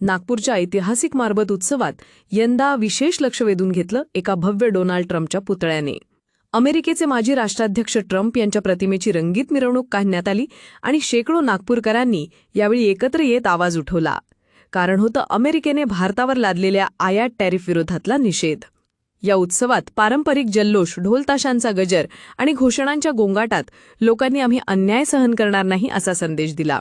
नागपूरच्या ऐतिहासिक मारबत उत्सवात यंदा विशेष लक्ष वेधून घेतलं एका भव्य डोनाल्ड ट्रम्पच्या पुतळ्याने. अमेरिकेचे माजी राष्ट्राध्यक्ष ट्रम्प यांच्या प्रतिमेची रंगीत मिरवणूक काढण्यात आली आणि शेकडो नागपूरकरांनी यावेळी एकत्र येत आवाज उठवला. कारण होतं अमेरिकेने भारतावर लादलेल्या आयात टॅरिफ विरोधातला निषेध. या उत्सवात पारंपरिक जल्लोष ढोलताशांचा गजर आणि घोषणांच्या गोंगाटात लोकांनी आम्ही अन्याय सहन करणार नाही असा संदेश दिला.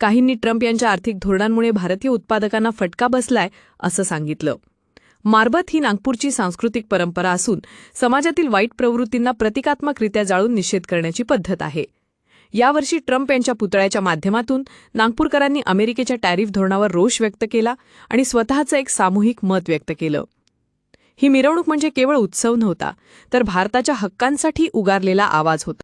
काहींनी ट्रम्प यांच्या आर्थिक धोरणांमुळे भारतीय उत्पादकांना फटका बसलाय असं सांगितलं. मारबत ही नागपूरची सांस्कृतिक परंपरा असून समाजातील वाईट प्रवृत्तींना प्रतिकात्मकरित्या जाळून निषेध करण्याची पद्धत आहे. यावर्षी ट्रम्प यांच्या पुतळ्याच्या माध्यमातून नागपूरकरांनी अमेरिकेच्या टॅरिफ धोरणावर रोष व्यक्त केला आणि स्वतःचं एक सामूहिक मत व्यक्त केलं. ही मिरवणूक म्हणजे केवळ उत्सव नव्हता तर भारताच्या हक्कांसाठी उगारलेला आवाज होता.